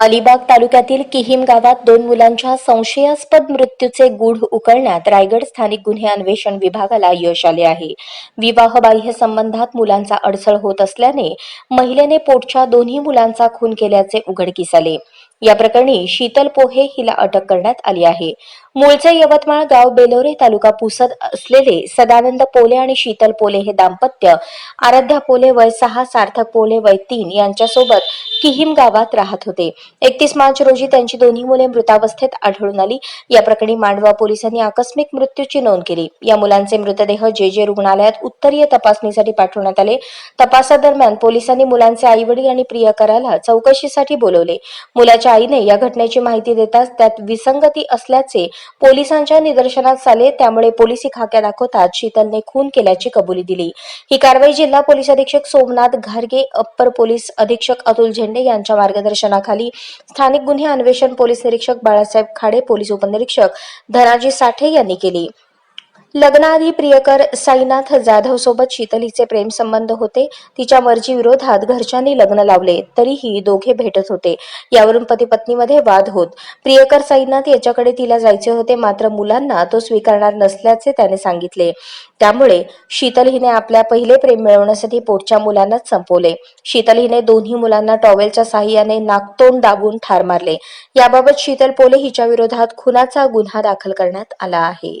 अलिबाग तालुक्यातील किहीम गावात दोन मुलांच्या संशयास्पद मृत्यूचे गूढ उकळण्यात रायगड स्थानिक गुन्हे अन्वेषण विभागाला यश आले आहे. विवाहबाह्य संबंधात मुलांचा अडसळ होत असल्याने महिलेने पोटच्या दोन्ही मुलांचा खून केल्याचे उघडकीस आले. या प्रकरणी शीतल पोहे हिला अटक करण्यात आली आहे. मूळचे यवतमाळ गाव बेलोरे तालुका पुसद असलेले सदानंद पोले आणि शीतल पोले हे दाम्पत्य. आराध्या पोले वय सहा सार्थक पोले वय तीन यांच्यासोबत किहिम गावात राहत होते. एकतीस मार्च रोजी त्यांची दोन्ही मुले मृतावस्थेत आढळून आली. या प्रकरणी मांडवा पोलिसांनी आकस्मिक मृत्यूची नोंद केली. या मुलांचे मृतदेह जे जे रुग्णालयात उत्तरीय तपासणीसाठी पाठवण्यात आले. तपासादरम्यान पोलिसांनी मुलांचे आईवडील आणि प्रियकराला चौकशीसाठी बोलवले. मुलाच्या आईने या घटनेची माहिती देताच त्यात विसंगती असल्याचे पोलिसांच्या निदर्शनास आले. त्यामुळे पोलिसी खाक्या दाखवतात शीतलने खून केल्याची कबुली दिली. ही कारवाई जिल्हा पोलीस अधीक्षक सोमनाथ घारगे अप्पर पोलीस अधीक्षक अतुल झेंडे यांच्या मार्गदर्शनाखाली स्थानिक गुन्हे अन्वेषण पोलीस निरीक्षक बाळासाहेब खाडे पोलीस उपनिरीक्षक धनाजी साठे यांनी केली. लग्नाआधी प्रियकर साईनाथ जाधव सोबत शीतलीचे प्रेमसंबंध प्रेम संबंध होते. तिच्या मर्जी विरोधात घरच्यांनी लग्न लावले तरीही दोघे भेटत होते. यावरून पती पत्नीमध्ये वाद होत. प्रियकर साईनाथ याच्याकडे तिला जायचे होते मात्र मुलांना तो स्वीकारणार नसल्याचे त्याने सांगितले. त्यामुळे शीतल हिने आपल्या पहिले प्रेम मिळवण्यासाठी पोटच्या मुलांनाच संपवले. शीतल हिने दोन्ही मुलांना टॉवेलच्या साह्याने नाकतोंड दाबून ठार मारले. याबाबत शीतल पोले हिच्या विरोधात खुनाचा गुन्हा दाखल करण्यात आला आहे.